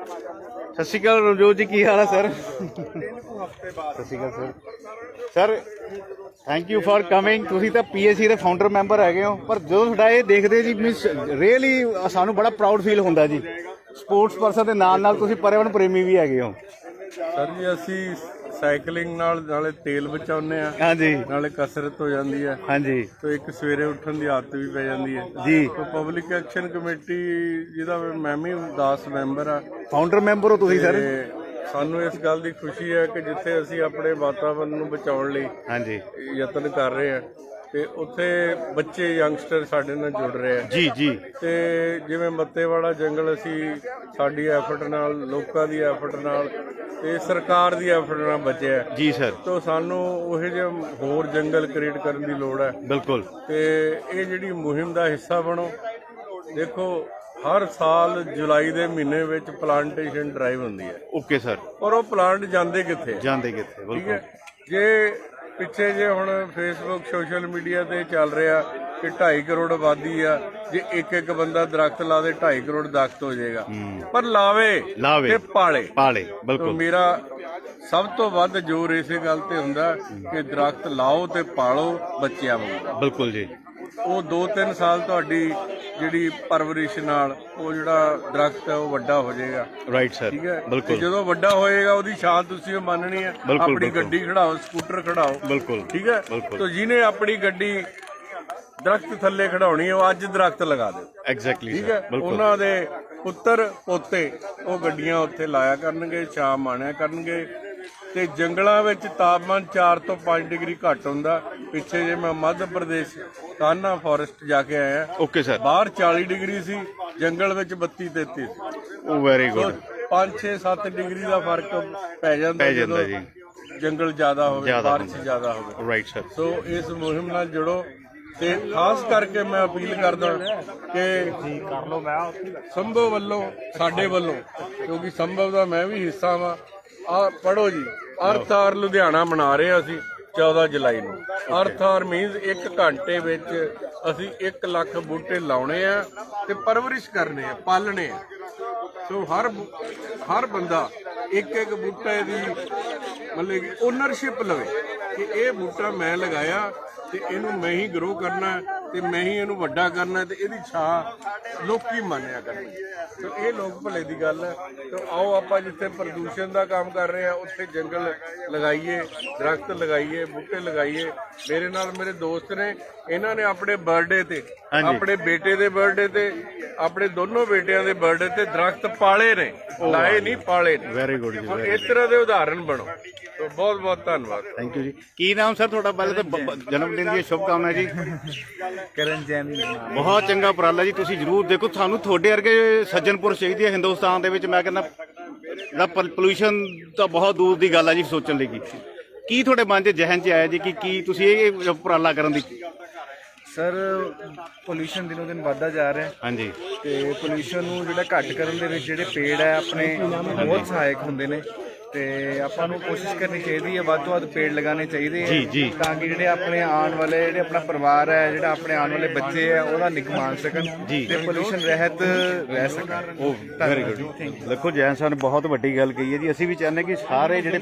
ਸਤਿ ਸ਼੍ਰੀ ਅਕਾਲ ਰਣਜੋਤ ਜੀ, ਕੀ ਹਾਲ ਹੈ ਸਰ? ਸਤਿ ਸ਼੍ਰੀ ਅਕਾਲ sir. Sir thank you for coming ਤੁਸੀਂ ਤਾਂ ਪੀਐਸਸੀ ਦੇ ਫਾਊਂਡਰ ਮੈਂਬਰ ਹੈਗੇ ਹੋ, ਪਰ ਜਦੋਂ ਤੁਹਾਡਾ ਇਹ ਦੇਖਦੇ ਜੀ ਮੀਨਸ ਰੀਅਲੀ ਸਾਨੂੰ ਬੜਾ ਪ੍ਰਾਊਡ ਫੀਲ ਹੁੰਦਾ ਜੀ। ਸਪੋਰਟਸ ਪਰਸਨ ਦੇ ਨਾਲ ਨਾਲ ਤੁਸੀਂ ਪਰਿਵਨ ਪ੍ਰੇਮੀ ਵੀ ਹੈਗੇ ਹੋ। ਸਰ ਜੀ, ਅਸੀਂ ਸਾਈਕਲਿੰਗ ਨਾਲ ਨਾਲੇ ਤੇਲ ਬਚਾਉਂਦੇ ਆ। ਹਾਂਜੀ। ਨਾਲੇ ਕਸਰਤ ਹੋ ਜਾਂਦੀ ਹੈ ਹਾਂਜੀ। ਤੇ ਇੱਕ ਸਵੇਰੇ ਉੱਠਣ ਦੀ ਆਦਤ ਵੀ ਪੈ ਜਾਂਦੀ ਹੈ ਜੀ। ਤੇ ਪਬਲਿਕ ਐਕਸ਼ਨ ਕਮੇਟੀ ਜਿਹਦਾ ਮੈਂ ਵੀ 10 ਮੈਂਬਰ ਆ। ਫਾਊਂਡਰ ਮੈਂਬਰ ਹੋ ਤੁਸੀਂ ਸਰ? ਤੇ ਸਾਨੂੰ ਇਸ ਗੱਲ ਦੀ ਖੁਸ਼ੀ ਹੈ ਕਿ ਜਿੱਥੇ ਅਸੀਂ ਆਪਣੇ ਵਾਤਾਵਰਣ ਨੂੰ ਬਚਾਉਣ ਲਈ ਹਾਂਜੀ। ਯਤਨ ਕਰ ਰਹੇ ਆ। ਤੇ ਉੱਥੇ ਬੱਚੇ ਯੰਗਸਟਰ ਸਾਡੇ ਨਾਲ ਜੁੜ ਰਹੇ ਆ। ਜੀ ਜੀ। ਤੇ ਜਿਵੇਂ ਮੱਤੇਵਾੜਾ ਜੰਗਲ ਅਸੀਂ ਸਾਡੀ ਐਫਰਟ ਨਾਲ ਲੋਕਾਂ ਦੀ ਐਫਰਟ ਨਾਲ ਤੇ ਸਰਕਾਰ ਦੀ ਐਫਰਟ ਨਾਲ ਬਚਿਆ ਜੀ ਸਰ। ਤੋ ਸਾਨੂੰ ਉਹ ਜਿਹੇ ਹੋਰ ਜੰਗਲ ਕ੍ਰੀਏਟ ਕਰਨ ਦੀ ਲੋੜ ਹੈ। ਬਿਲਕੁਲ। ਤੇ ਇਹ ਜਿਹੜੀ ਮੁਹਿੰਮ ਦਾ ਹਿੱਸਾ ਬਣੋ ਦੇਖੋ ਹਰ ਸਾਲ ਜੁਲਾਈ ਦੇ ਮਹੀਨੇ ਵਿੱਚ ਪਲਾਂਟੇਸ਼ਨ ਡਰਾਈਵ ਹੁੰਦੀ ਹੈ। Okay sir. ਪਰ ਉਹ ਪਲਾਂਟ ਜਾਂਦੇ ਕਿੱਥੇ? ਜਾਂਦੇ ਕਿੱਥੇ? ਬਿਲਕੁਲ। ਜੇ ਪਿੱਛੇ ਜੇ ਹੁਣ ਫੇਸਬੁੱਕ ਸੋਸ਼ਲ ਮੀਡੀਆ ਤੇ ਚੱਲ ਰਿਹਾ ਕਿ 2.5 ਕਰੋੜ ਆਬਾਦੀ ਆ ਜੇ ਇੱਕ ਇੱਕ ਬੰਦਾ ਦਰਖਤ ਲਾ ਦੇ 2.5 ਕਰੋੜ ਦਰਖਤ ਹੋ ਜਾਏਗਾ। ਪਰ ਲਾਵੇ ਲਾਵੇ। ਤੇ ਪਾਲੇ। ਪਾਲੇ ਬਿਲਕੁਲ। ਮੇਰਾ ਸਭ ਤੋਂ ਵੱਧ ਜ਼ੋਰ ਇਸੇ ਗੱਲ ਤੇ ਹੁੰਦਾ ਕਿ ਦਰਖਤ ਲਾਓ ਤੇ ਪਾਲੋ ਬੱਚਿਆਂ ਨੂੰ ਬਿਲਕੁਲ ਜੀ। ਉਹ 2-3 ਸਾਲ ਤੁਹਾਡੀ ਜਿਹੜੀ ਪਰਵਰਿਸ਼ ਨਾਲ ਉਹ ਜਿਹੜਾ ਦਰਖਤ ਹੈ ਉਹ ਵੱਡਾ ਹੋ ਜਾਏਗਾ। ਰਾਈਟ ਸਰ ਠੀਕ ਹੈ? ਤੇ ਬਿਲਕੁਲ। ਜਦੋਂ ਵੱਡਾ ਹੋਏਗਾ ਉਹਦੀ ਛਾਂ ਤੁਸੀਂ ਉਹ ਮੰਨਣੀ ਹੈ। ਬਿਲਕੁਲ, ਆਪਣੀ ਬਿਲਕੁਲ। ਗੱਡੀ ਖੜਾਓ ਸਕੂਟਰ ਖੜਾਓ। ਬਿਲਕੁਲ। ਠੀਕ ਹੈ? ਬਿਲਕੁਲ। ਤਾਂ ਜਿਹਨੇ ਆਪਣੀ ਗੱਡੀ ਦਰਖਤ ਥੱਲੇ ਖੜਾਉਣੀ ਹੈ ਉਹ ਅੱਜ ਦਰਖਤ ਲਗਾ ਦਿਓ। ਐਗਜ਼ੈਕਟਲੀ ਠੀਕ ਸਰ ਹੈ? ਬਿਲਕੁਲ। ਉਹਨਾਂ ਦੇ ਪੁੱਤਰ ਪੋਤੇ ਉਹ ਗੱਡੀਆਂ ਉੱਥੇ ਲਾਇਆ ਕਰਨਗੇ ਛਾਂ ਮਾਣਿਆ ਕਰਨਗੇ। ਤੇ ਜੰਗਲਾਂ ਵਿੱਚ ਤਾਪਮਾਨ 4 ਤੋਂ 5 ਡਿਗਰੀ ਘੱਟ ਹੁੰਦਾ। ਪਿੱਛੇ ਜੇ ਮੈਂ ਮੱਧ ਪ੍ਰਦੇਸ਼ ਕਾਨਾ ਫੋਰੈਸਟ ਜਾ ਕੇ ਆਇਆ। ਓਕੇ ਸਰ ਬਾਹਰ 40 ਡਿਗਰੀ ਸੀ ਜੰਗਲ ਵਿੱਚ 32 33 ਸੀ। ਉਹ ਵੈਰੀ ਗੁੱਡ 5 6 7 ਡਿਗਰੀ ਦਾ ਫ਼ਰਕ ਪੈ ਜਾਂਦਾ ਪੈ ਜਾਂਦਾ ਜਦੋਂ ਜੰਗਲ ਜ਼ਿਆਦਾ ਹੋਵੇ ਜ਼ਿਆਦਾ ਬਾਰਿਸ਼ ਜ਼ਿਆਦਾ ਹੋਵੇ। ਰਾਈਟ ਸਰ ਸੋ ਇਸ ਮੁਹਿੰਮ ਨਾਲ ਜੁੜੋ। ਤੇ ਖਾਸ ਕਰਕੇ ਮੈਂ ਅਪੀਲ ਕਰਦਾ ਕਿ ਸੰਭਵ ਵੱਲੋਂ ਸਾਡੇ ਵੱਲੋਂ ਕਿਉਂਕਿ ਸੰਭਵ ਦਾ ਮੈਂ ਵੀ ਹਿੱਸਾ ਵਾਂ। ਆ ਪੜੋ ਜੀ। ਅਰਥਾਰ ਲੁਧਿਆਣਾ ਮਨਾ ਰਹੇ ਹਾਂ ਅਸੀਂ 14 ਜੁਲਾਈ ਨੂੰ। ਅਰਥਾਰ ਮੀਨਸ 1 ਘੰਟੇ ਵਿੱਚ ਅਸੀਂ 1 ਲੱਖ ਬੂਟੇ ਲਾਉਣੇ ਆ ਤੇ ਪਰਵਰਿਸ਼ ਕਰਨੇ ਆ, ਪਾਲਣੇ ਆ। ਸੋ ਹਰ ਹਰ ਬੰਦਾ ਇੱਕ ਇੱਕ ਬੂਟੇ ਦੀ ਮਤਲਬ ਕਿ ਓਨਰਸ਼ਿਪ ਲਵੇ ਕਿ ਇਹ ਬੂਟਾ ਮੈਂ ਲਗਾਇਆ ਤੇ ਇਹਨੂੰ ਮੈਂ ਹੀ ਗਰੋ ਕਰਨਾ ਤੇ ਮੈਂ ਹੀ ਇਹਨੂੰ ਵੱਡਾ ਕਰਨਾ ਹੈ ਤੇ ਇਹਦੀ ਛਾਂ ਲੋਕੀ ਮੰਨਿਆ ਕਰਨਗੇ। ਸੋ ਇਹ ਲੋਕ ਭਲੇ ਦੀ ਗੱਲ ਹੈ। ਤੇ ਆਓ ਆਪਾਂ ਜਿੱਥੇ ਪ੍ਰਦੂਸ਼ਣ ਦਾ ਕੰਮ ਕਰ ਰਹੇ ਆ ਉੱਥੇ ਜੰਗਲ ਲਗਾਈਏ, ਦਰਖਤ ਲਗਾਈਏ, ਬੂਟੇ ਲਗਾਈਏ। ਮੇਰੇ ਨਾਲ ਮੇਰੇ ਦੋਸਤ ਨੇ, ਇਹਨਾਂ ਨੇ ਆਪਣੇ ਬਰਥਡੇ ਤੇ ਆਪਣੇ ਬੇਟੇ ਦੇ ਬਰਥਡੇ ਤੇ ਆਪਣੇ ਦੋਨੋਂ ਬੇਟਿਆਂ ਦੇ ਬਰਥਡੇ ਤੇ ਦਰਖਤ ਪਾਲੇ ਨੇ। ਲਾਏ ਨਹੀਂ ਪਾਲੇ ਨੇ ਵੈਰੀ ਗੁੱਡ ਜੀ ਹੁਣ ਇਸ ਤਰ੍ਹਾਂ ਦੇ ਉਦਾਹਰਣ ਬਣੋ। ਸੋ ਬਹੁਤ ਬਹੁਤ ਧੰਨਵਾਦ। ਥੈਂਕ ਯੂ ਜੀ। ਕੀ ਨਾਮ ਸਰ ਤੁਹਾਡਾ? ਪਹਿਲੇ ਤਾਂ ਜਨਮ ਦਿਨ ਦੀ ਸ਼ੁਭ ਕਾਮਨਾ ਜੀ। ਕਰਨ ਜੈਨ ਬਹੁਤ ਚੰਗਾ ਉਪਰਾਲਾ ਜੀ। ਤੁਸੀਂ ਜਰੂਰ ਦੇਖੋ ਤੁਹਾਨੂੰ ਤੁਹਾਡੇ ਵਰਗੇ ਸੱਜਣਪੁਰ ਚਾਹੀਦੀ ਹੈ ਹਿੰਦੁਸਤਾਨ ਦੇ ਵਿੱਚ। ਮੈਂ ਕਹਿੰਦਾ ਜਿਹੜਾ ਪੋਲੂਸ਼ਨ ਤਾਂ ਬਹੁਤ ਦੂਰ ਦੀ ਗੱਲ ਹੈ ਜੀ ਸੋਚਣ ਲਈ ਕੀ ਕੀ ਤੁਹਾਡੇ ਮਨ 'ਚ ਜਹਨ 'ਚ ਆਇਆ ਜੀ ਕਿ ਕੀ ਤੁਸੀਂ ਇਹ ਉਪਰਾਲਾ ਕਰਨ ਦੀ ਸਰ ਪੋਲੂਸ਼ਨ ਦਿਨੋਂ ਦਿਨ ਵੱਧਦਾ ਜਾ ਰਿਹਾ ਹੈ। ਹਾਂਜੀ। ਤੇ ਪੋਲੂਸ਼ਨ ਨੂੰ ਜਿਹੜਾ ਘੱਟ ਕਰਨ ਦੇ ਵਿੱਚ ਜਿਹੜੇ ਪੇੜ ਹੈ ਆਪਣੇ ਬਹੁਤ ਸਹਾਇਕ ਹੁੰਦੇ ਨੇ। ਤੇ ਆਪਾਂ ਨੂੰ ਕੋਸ਼ਿਸ਼ ਕਰਨੀ ਚਾਹੀਦੀ ਹੈ ਵੱਧ ਤੋਂ ਵੱਧ ਪੇੜ ਲਗਾਉਣੇ ਚਾਹੀਦੇ ਜੀ, ਤਾਂ ਕਿ ਜਿਹੜੇ ਆਪਣੇ ਆਉਣ ਵਾਲੇ ਜਿਹੜੇ ਆਪਣਾ ਪਰਿਵਾਰ ਹੈ ਜਿਹੜਾ ਆਪਣੇ ਆਉਣ ਵਾਲੇ ਬੱਚੇ ਹੈ ਉਹਦਾ ਨਿਕ ਮਾਣ ਸਕਣ ਜੀ। ਤੇ ਪੋਲੂਸ਼ਨ ਰਹਿਤ ਰਹਿ ਸਕਣ। ਉਹ ਵੈਰੀ ਗੁੱਡ ਦੇਖੋ ਜੈਨ ਸਾਹਿਬ ਨੇ ਬਹੁਤ ਵੱਡੀ ਗੱਲ ਕਹੀ ਹੈ ਜੀ। ਅਸੀਂ ਵੀ ਚਾਹੁੰਦੇ ਕਿ ਸਾਰੇ ਜਿਹੜੇ